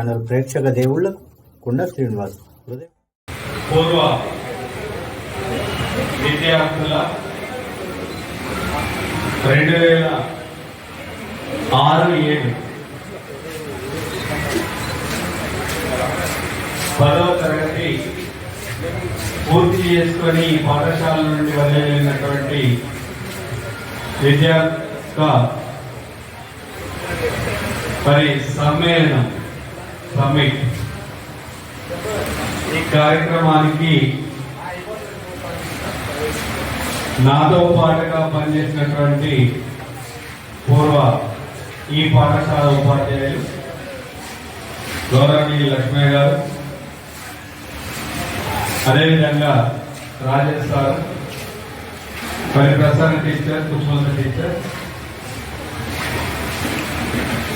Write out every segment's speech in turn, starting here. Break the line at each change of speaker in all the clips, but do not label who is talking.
Channel ప్రేక్షక దేవుళ్ళకు కుండ శ్రీనివాస్
పూర్వ విద్యార్థుల రెండు వేల ఆరు ఏడు పదవ తరగతి పూర్తి చేసుకొని పాఠశాల నుండి వదిలినటువంటి విద్యార్థుల మరి సమ్మేళనం సమ్మిట్ ఈ కార్యక్రమానికి నాతో పాటుగా పనిచేసినటువంటి పూర్వ ఈ పాఠశాల ఉపాధ్యాయులు గౌరవనీయ లక్ష్మయ్య గారు అదేవిధంగా రాజేష్ సార్ మరి ప్రసన్న టీచర్ పుష్పంత టీచర్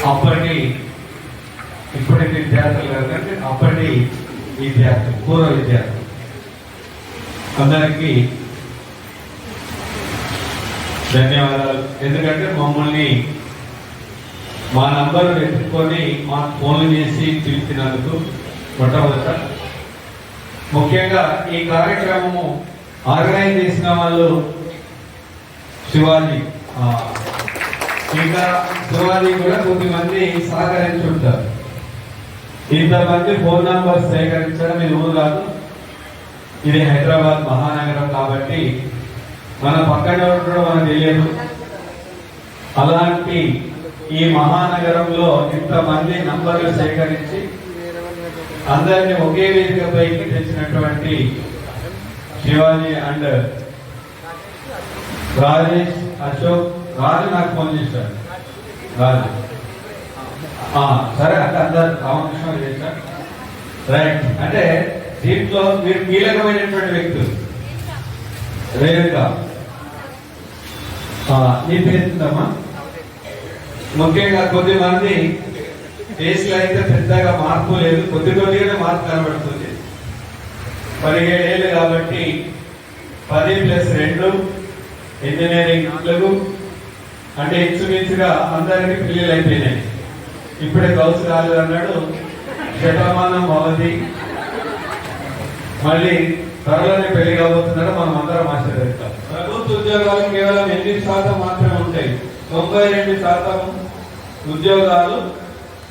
అప్పటి ఇప్పటి విద్యార్థులు కాదంటే అప్పటి విద్యార్థులు పూర్వ విద్యార్థులు. అందరికీ ధన్యవాదాలు. ఎందుకంటే మమ్మల్ని మా నంబర్ వెతుక్కొని మా ఫోన్ చేసి పిలిచినందుకు మొట్టమొదట. ముఖ్యంగా ఈ కార్యక్రమము ఆర్గనైజ్ చేసిన వాళ్ళు శివాజీ. ఇంకా శివాజీ కూడా కొద్దిమంది సహకరించుంటారు. ఇంతమంది ఫోన్ నంబర్ సేకరించడం ఇది ఊరు కాదు. ఇది హైదరాబాద్ మహానగరం కాబట్టి మన పక్కన ఉండడం మనకు తెలియదు. అలాంటి ఈ మహానగరంలో ఇంతమంది నంబర్లు సేకరించి అందరినీ ఒకే వేదికపైకి తెచ్చినటువంటి శివాజీ అండ్ రాజేష్ అశోక్ రాజు నాకు ఫోన్ చేశారు. రాజు. సరే అందరు రామకృష్ణ రైట్. అంటే దీంట్లో మీరు కీలకమైనటువంటి వ్యక్తులు. రేణుక. నీ పేరుందమ్మా ముఖ్యంగా కొద్ది మంది కేసులు అయితే పెద్దగా మార్పు లేదు. కొద్ది కొద్దిగానే మార్పు కనబడుతుంది. పదిహేడేళ్ళు కాబట్టి పది ప్లస్ రెండు ఇంజనీరింగ్ నాలుగు అంటే ఇంచుమించుగా అందరికీ పిల్లలు అయిపోయినాయి. ఇప్పుడే గౌస్ రాలేదు అన్నాడు శతమానం అవధి మళ్ళీ త్వరలోనే పెళ్ళి కాబోతున్నాడు మనం అందరం ఆశీర్వదిస్తాం. ప్రభుత్వ ఉద్యోగాలు కేవలం ఎనిమిది శాతం మాత్రమే ఉంటాయి. తొంభై రెండు శాతం ఉద్యోగాలు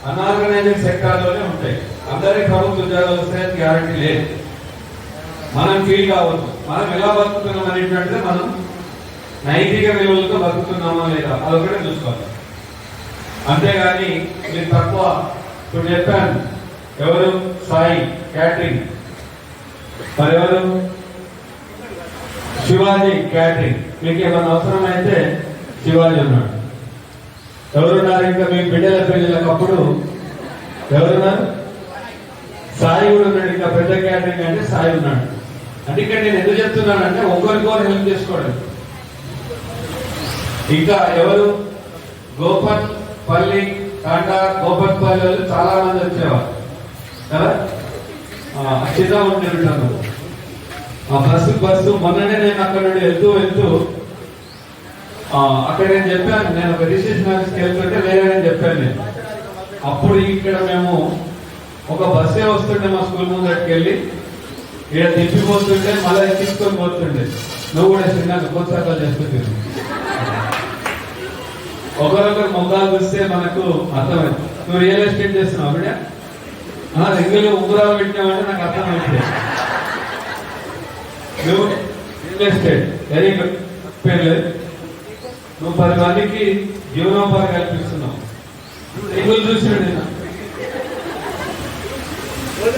అనార్గనైజ్డ్ సెక్టార్లోనే ఉంటాయి. అందరికీ ప్రభుత్వ ఉద్యోగాలు వస్తాయని గ్యారంటీ లేదు. మనం ఫీల్ కావద్దు. మనం ఎలా బతుకుతున్నాం అనేటువంటిది మనం నైతిక విలువలతో బతుకుతున్నామా లేదా అదొకటే చూసుకోవాలి. అంతేగాని మీరు తక్కువ ఇప్పుడు చెప్పాను. ఎవరు? సాయి క్యాటరింగ్. మరి ఎవరు శివాజీ క్యాటరింగ్. మీకు ఏమైనా అవసరం అయితే శివాజీ ఉన్నాడు. ఎవరున్నారు ఇంకా మీ బిడ్డల పెళ్ళిళ్ళకప్పుడు? ఎవరున్నారు? సాయి కూడా ఉన్నాడు. ఇంకా పెద్ద క్యాటరింగ్ అంటే సాయి ఉన్నాడు. అంటే ఇక్కడ నేను ఎందుకు చెప్తున్నానంటే ఒకరికొకరు హెల్ప్ చేసుకోవడం ఇంకా ఎవరు? గోపన్ పల్లి కాంట గోపన్ పల్లి వాళ్ళు చాలా మంది వచ్చేవారు. కదా? చిన్న ఉంటున్నాను ఆ బస్సు బస్సు మొన్ననే నేను అక్కడ నుండి వెళ్తూ వెళ్తూ అక్కడ నేను చెప్పాను నేను ఒక రిజిస్ట్రేషన్ ఆఫీస్కి వెళ్తుంటే లేదని చెప్పాను నేను. అప్పుడు ఇక్కడ మేము ఒక బస్సే వస్తుండే మా స్కూల్ ముందరికి వెళ్ళి ఇక్కడ తిప్పిపోతుంటే మళ్ళీ తీసుకొని పోతుండే. నువ్వు కూడా చిన్న కొత్త చేస్తుంది ఒకరొకరు మొగ్గాలు చూస్తే మనకు అర్థమైంది. నువ్వు రియల్ ఎస్టేట్ చేస్తున్నావు ఆ రింగులు ఉంగురాలు పెట్టినావంటే నాకు అర్థమైంది. నువ్వు రియల్ ఎస్టేట్ వెరీ గుడ్ లేదు నువ్వు పది మందికి జీవనోపాధి కల్పిస్తున్నావు. రింగులు చూసినాడు నేను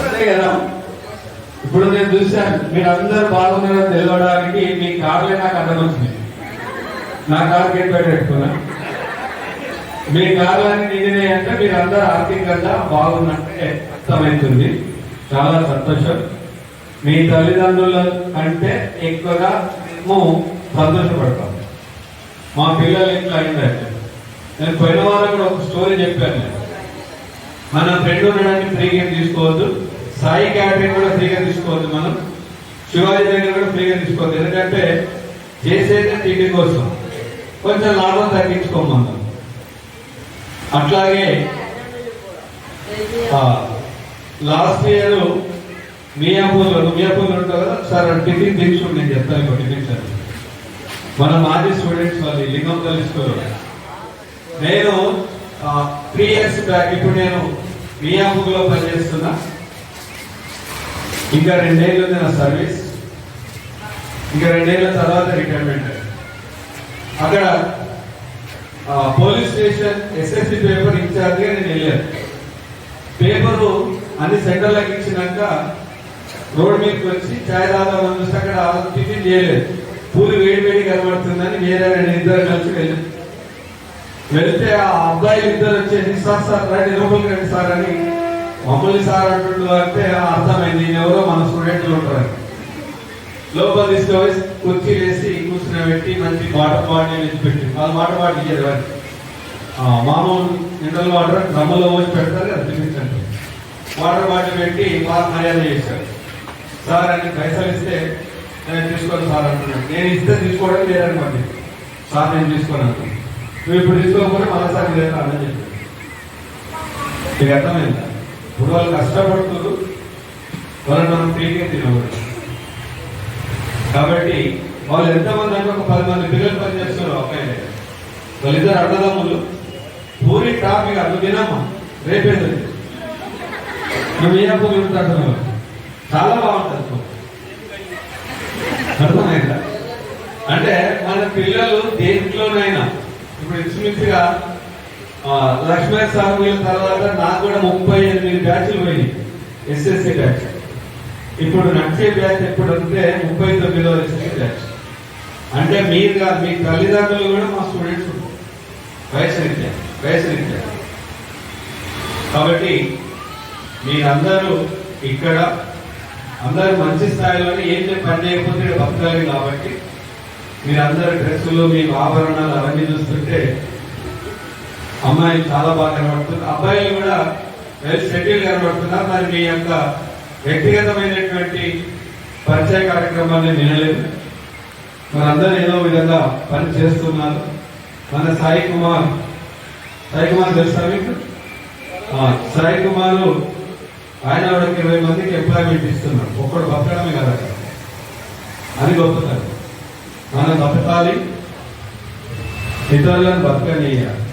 అంతే కదా. ఇప్పుడు నేను చూశాను మీరు అందరు బాగున్నారని తెలవడానికి మీ కార్లే నాకు అర్థమవుతుంది. నా కార్ గేట్ బయట మీ కార్లన్నీ నిజమే అంటే మీరు అందరూ ఆర్థికంగా బాగున్నట్టే అర్థమవుతుంది. చాలా సంతోషం. మీ తల్లిదండ్రుల కంటే ఎక్కువగా మేము సంతోషపడతాం. మా పిల్లలు ఎట్లా అయిందంటే నేను పోయిన వారం కూడా ఒక స్టోరీ చెప్పాను. నేను మన ఫ్రెండ్ ఉండడానికి ఫ్రీగా తీసుకోవద్దు. సాయి క్యాటరింగ్ కూడా ఫ్రీగా తీసుకోవద్దు మనం. శివాజీ దగ్గర కూడా ఫ్రీగా తీసుకోవద్దు. ఎందుకంటే చేసేది తిండి కోసం. కొంచెం లాభం తగ్గించుకోమన్నాం. అట్లాగే లాస్ట్ ఇయర్ మియాపూర్లో మియాపూర్లో ఉంటావు కదా సార్ టిఫిన్ తీసుకుని నేను చెప్తాను ఇంకో టిఫిన్ సార్. మన మాజీ స్టూడెంట్స్ వాళ్ళు లింగం స్కూల్ నేను త్రీ ఇయర్స్ బ్యాక్ ఇప్పుడు నేను మియాపూర్లో పనిచేస్తున్నా. ఇంకా రెండేళ్ళు ఉంది నా సర్వీస్ ఇంకా రెండేళ్ళ తర్వాత రిటైర్మెంట్ అక్కడ పోలీస్ స్టేషన్ ఎస్ఎస్సి పేపర్ ఇన్ఛార్జ్గా నేను వెళ్ళాను. పేపరు అన్ని సెంటర్లకు ఇచ్చినాక రోడ్ మీదకి వచ్చి ఛాయ్ తాగుదామని చూస్తే అక్కడ టిఫిన్ చేయలేదు. పూలు వేడి వేడి కనబడుతుందని వేరే రెండు ఇద్దరు కలిసి వెళ్ళాం. వెళ్తే ఆ అబ్బాయిలు ఇద్దరు వచ్చేసి సార్ సార్ రండి లోపలికి రండి సార్ అని మమ్మల్ని సార్ అంటుండ్రు అంటే అర్థమైంది. ఎవరో మన స్టూడెంట్లు ఉంటారు. లోపల తీసుకొని కుర్చీ వేసి కూర్చుని పెట్టి మంచి వాటర్ బాటిల్ వేసి పెట్టి వాళ్ళు వాటర్ బాటిల్ ఇచ్చారు వారికి మామూలు మినరల్ వాటర్ డ్రమ్ములో పోసి పెడతారు అది చూపించండి వాటర్ బాటిల్ పెట్టి వాళ్ళు మర్యాద చేశారు. సార్ అని పైసలు ఇస్తే నేను తీసుకోను సార్ అంటున్నాను నేను ఇస్తే తీసుకోవడం లేదని మరి సార్ నేను తీసుకోను అంటున్నాను నువ్వు ఇప్పుడు తీసుకోకపోతే సార్ లేదా అర్థం చెప్పాను మీకు అర్థమైందా? ఇప్పుడు వాళ్ళు కష్టపడుతున్నారు. వాళ్ళని మనం ఫ్రీగా తినకూడదు. కాబట్టి వాళ్ళు ఎంతమంది అంటే ఒక పది మంది పిల్లలు పనిచేస్తున్నారు అబ్బాయి వాళ్ళిద్దరు అన్నదమ్ములు. పూరి టాపిక్ అటు తినమ్మా రేపేది నువ్వు ఏ పూరి చాలా బాగుంటుంది అర్థమైందా? అంటే మన పిల్లలు దేంట్లోనైనా ఇప్పుడు ఇంచుమించుగా లక్ష్మీ సాగు తర్వాత నాకు కూడా ముప్పై ఎనిమిది బ్యాచ్లు పోయినాయి. ఎస్ఎస్సి బ్యాచ్ ఇప్పుడు నడిచే బ్యాచ్ ఎప్పుడు అంటే ముప్పై తొమ్మిదో ఎస్ఎస్సి బ్యాచ్. అంటే మీరు కాదు మీ తల్లిదండ్రులు కూడా మా స్టూడెంట్స్ వయసు రీత్యా వయసు కాబట్టి మీరందరూ ఇక్కడ అందరూ మంచి స్థాయిలోనే ఏం చెప్పి పని చేయకపోతే ఇక్కడ బతకాలి కాబట్టి మీరందరూ డ్రెస్సులు మీ ఆభరణాలు అవన్నీ చూస్తుంటే అమ్మాయిలు చాలా బాగా కనబడుతుంది అబ్బాయిలు కూడా వెల్ సెటిల్ కనబడుతున్నారు. మరి మీ యొక్క వ్యక్తిగతమైనటువంటి పరిచయ కార్యక్రమాన్ని వినలేదు. మనందరూ ఏదో విధంగా పని చేస్తున్నారు. మన సాయి కుమార్ సాయి కుమార్ తెలుసా మీకు? సాయి కుమార్ ఆయన ఒక ఇరవై మందికి ఎంప్లాయ్మెంట్ ఇస్తున్నారు. ఒక్కడు బతకడమే కదా అది గొప్పతనం మనం బతకాలి ఇతరులను బతకనీయాలి.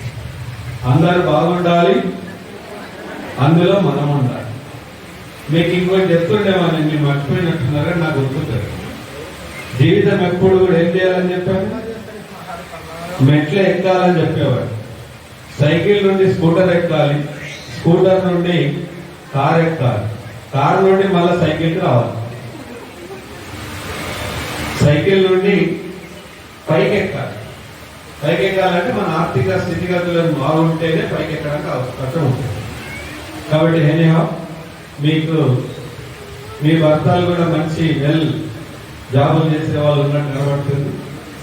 అందరూ బాగుండాలి అందులో మనం ఉండాలి. మీకు ఇంకోటి చెప్తుండేవాడిని మీరు మర్చిపోయినట్టున్నారని నాకు గుర్తుంటారు జీవితం ఎప్పుడు కూడా ఏం చేయాలని చెప్పాను మెట్లు ఎక్కాలని చెప్పేవాడు సైకిల్ నుండి స్కూటర్ ఎక్కాలి స్కూటర్ నుండి కార్ ఎక్కాలి కార్ నుండి మళ్ళీ సైకిల్కి రావాలి. సైకిల్ నుండి పైకి ఎక్కాలి. పైకి ఎక్కాలంటే మన ఆర్థిక స్థితిగతులను బాగుంటేనే పైకి ఎక్కడానికి అవకాశం ఉంటుంది. కాబట్టి ఎనీహా మీకు మీ భర్తలు కూడా మంచి వెల్ జాబులు చేసే వాళ్ళు ఉన్నట్టు కనబడుతుంది.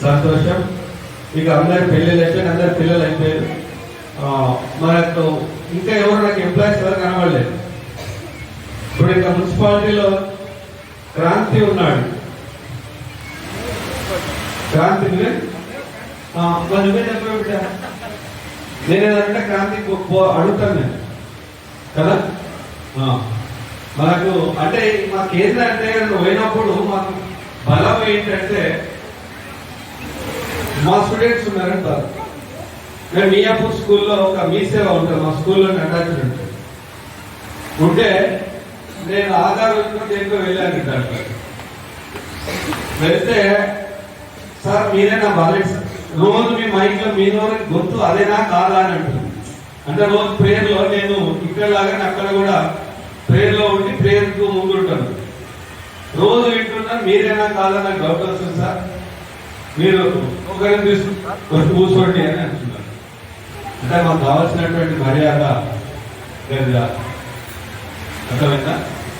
సంతోషం. ఇక అందరి పెళ్ళిళ్ళు అయిపోయి అందరి పిల్లలు అయిపోయారు. ఆ, మనకు ఇంకా ఎవరు నాకు ఎంప్లాయీస్ ఎవరు కనబడలేదు. ఇప్పుడు ఇంకా మున్సిపాలిటీలో క్రాంతి ఉన్నాడు. క్రాంతి నేనేదంటే క్రాంతి పో- అడుగుతాను నేను. కదా? మనకు అంటే మాకు ఏంటంటే నువ్వు పోయినప్పుడు మాకు బలం ఏంటంటే మా స్టూడెంట్స్ ఉన్నారంటారు నేను మియాపూర్ స్కూల్లో ఒక మీ సేవ ఉంటుంది మా స్కూల్లో అటాచ్డ్ ఉంటుంది. ఉంటే నేను ఆధార్ పెట్టుకుని దేంట్లో వెళ్ళాను దాంట్లో. వెళ్తే సార్ మీరే నా వాలెట్ సార్. రోజు మీ మైండ్లో లో మీ గొంతు అదేనా కాదా? అని అంటుంది. అంటే రోజు ప్రేయర్లో నేను ఇక్కడ లాగానే అక్కడ కూడా ప్రేయర్లో ఉండి ప్రేయర్కు ముందు ఉంటాను రోజు వింటున్నాను మీరేనా కాదా నాకు డౌట్ వస్తుంది సార్? మీరు ఒకరిని తీసుకుని కూర్చోండి అని అంటున్నారు. అంటే మాకు కావాల్సినటువంటి మర్యాద లేదు అర్థమైందా?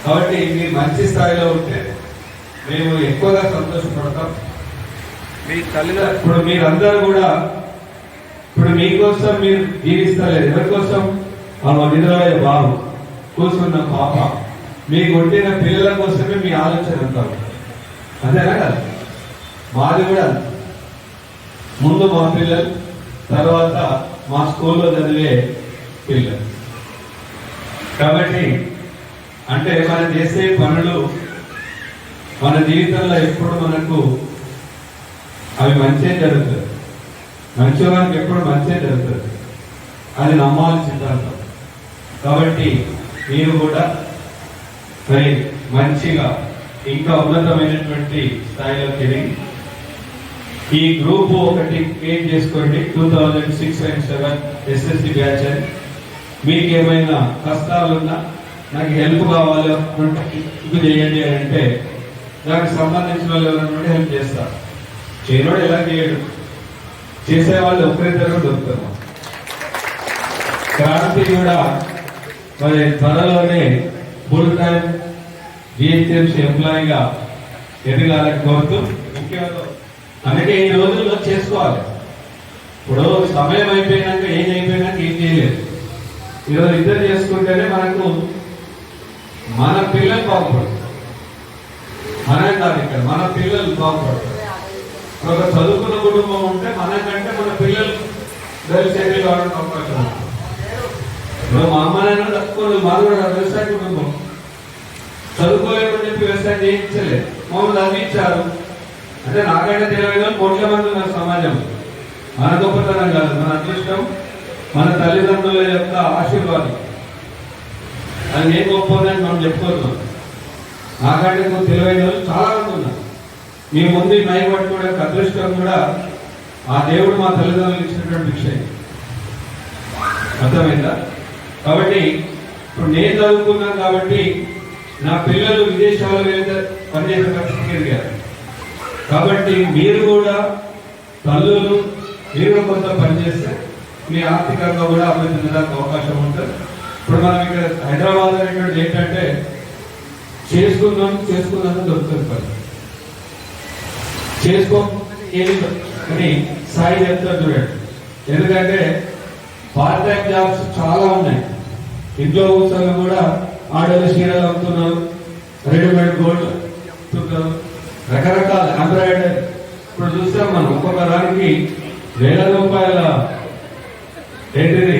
కాబట్టి మీరు మంచి స్థాయిలో ఉంటే మేము ఎక్కువగా సంతోషపడతాం. మీ తల్లిదండ్రులు ఇప్పుడు మీరందరూ కూడా ఇప్పుడు మీకోసం మీరు జీవిస్తలేదు ఎవరి కోసం ఆ నిద్రపోయే బాబు. కూర్చున్న పాప మీకు కొట్టిన పిల్లల కోసమే మీ ఆలోచన అంతా అంతేనా కదా. మాది కూడా ముందు మా పిల్లలు తర్వాత మా స్కూల్లో చదివే పిల్లలు. కాబట్టి అంటే మనం చేసే పనులు మన జీవితంలో ఎప్పుడు మనకు అవి మంచే జరుగుతుంది మంచివారికి ఎప్పుడు మంచే జరుగుతుంది అది నమ్మాలి సిద్ధాంతం కాబట్టి మీరు కూడా మరి మంచిగా ఇంకా ఉన్నతమైనటువంటి స్థాయిలో ఎదిగి ఈ గ్రూప్ ఒకటి క్రియేట్ చేసుకోండి. Two thousand six and seven SSC batch అని. మీకు ఏమైనా కష్టాలున్నా నాకు హెల్ప్ కావాలి ఇది చేయండి అని అంటే దానికి సంబంధించిన వాళ్ళు ఎవరైనా హెల్ప్ చేస్తారు చేయనోడు ఎలా చేయడు? చేసే వాళ్ళు ఒకరిద్దరు దొరుకుతారు. క్రాంతి కూడా మరి త్వరలోనే ఫుల్ టైం జిహెచ్ఎంసీ ఎంప్లాయీగా ఎదగాలని కోరుతూ ముఖ్యంగా అందుకే ఈ రోజుల్లో చేసుకోవాలి. ఇప్పుడు సమయం అయిపోయినాక ఏం అయిపోయినాక ఏం చేయలేదు. ఈరోజు ఇద్దరు చేసుకుంటేనే మనకు మన పిల్లలు బాగుపడతారు. మనం కాదు ఇక్కడ మన పిల్లలు బాగుపడతారు. ఒక చదువుకున్న కుటుంబం ఉంటే మనకంటే మన పిల్లలు వెల్ సెటిల్ కావడానికి అవకాశం మేము మా అమ్మ నాన్న తక్కువ మాది కూడా వ్యవసాయ కుటుంబం. చదువుకోలేమని చెప్పి వ్యవసాయం చేయించలేదు. మమ్మల్ని అందించారు అంటే నాకైనా తెలియదు వాళ్ళు కోట్ల మంది మన సమాజం. మన గొప్పతనం కాదు మన అదృష్టం మన తల్లిదండ్రుల యొక్క ఆశీర్వాదం. అది నేను గొప్పదని మనం చెప్పుకోతున్నాం నాకంటే తెలివైన వాళ్ళు చాలా మంది ఉన్నారు. మీ ముందు ఈ అదృష్టం కూడా ఆ దేవుడు మా తల్లిదండ్రులు ఇచ్చినటువంటి విషయం అర్థమైందా? కాబట్టి ఇప్పుడు నేను చదువుకున్నాను కాబట్టి నా పిల్లలు విదేశాల్లో వెళ్తే పనిచేసే పరిస్థితికి ఎదిగారు కాబట్టి మీరు కూడా తల్లులు మీరు కొంత పనిచేస్తే మీ ఆర్థికంగా కూడా అభివృద్ధి చెందడానికి అవకాశం ఉంటుంది. ఇప్పుడు మనం ఇక్కడ హైదరాబాద్ అనేటువంటిది ఏంటంటే చేసుకున్నాం చేసుకున్నాను దొరుకుతుంది పని. చేసుకో ఏమి అని సాయి చెప్తారు చూడండి. ఎందుకంటే పార్ట్ టైం జాబ్స్ చాలా ఉన్నాయి. ఇంట్లో కూర్చొని కూడా ఆడలు చీరలు అమ్ముతున్నారు. రెడీమేడ్ గోల్డ్ అమ్ముతున్నారు. రకరకాల ఎంబ్రాయిడరీ. ఇప్పుడు చూస్తాం మనం ఒక్కొక్క దానికి వేల రూపాయల ఏంటిది?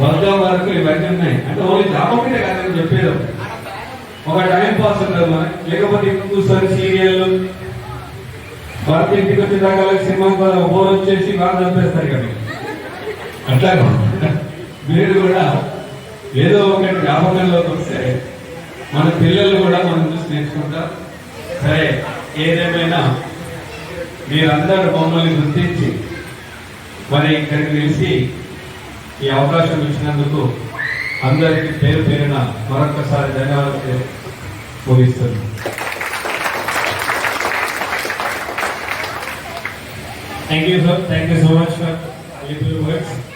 వర్గం వరకు ఇవన్నీ ఉన్నాయి. అంటే ఓన్లీ జాబ్ ఒకటే కాదని చెప్పేది. ఒక టైం పాస్ ఉంటుంది మనకి. లేకపోతే ఇంటికి కూర్చొని సీరియల్ భర్త ఇంటికి వచ్చిన దాకా సినిమా బోర్ వచ్చేసి బాగా చంపేస్తారు కదా అట్లా మీరు కూడా ఏదో ఒకటి జ్ఞాపకంలోకి వస్తే మన పిల్లలు కూడా మనం చూసి నేర్చుకుంటారు సరే ఏదేమైనా మీరందరూ మమ్మల్ని గుర్తించి మరి ఇక్కడికి తెలిసి ఈ అవకాశం ఇచ్చినందుకు అందరికీ పేరు పేరున మరొకసారి ధన్యవాదాలు ముగిస్తున్నాను
Thank you, sir. Thank you so much for little words.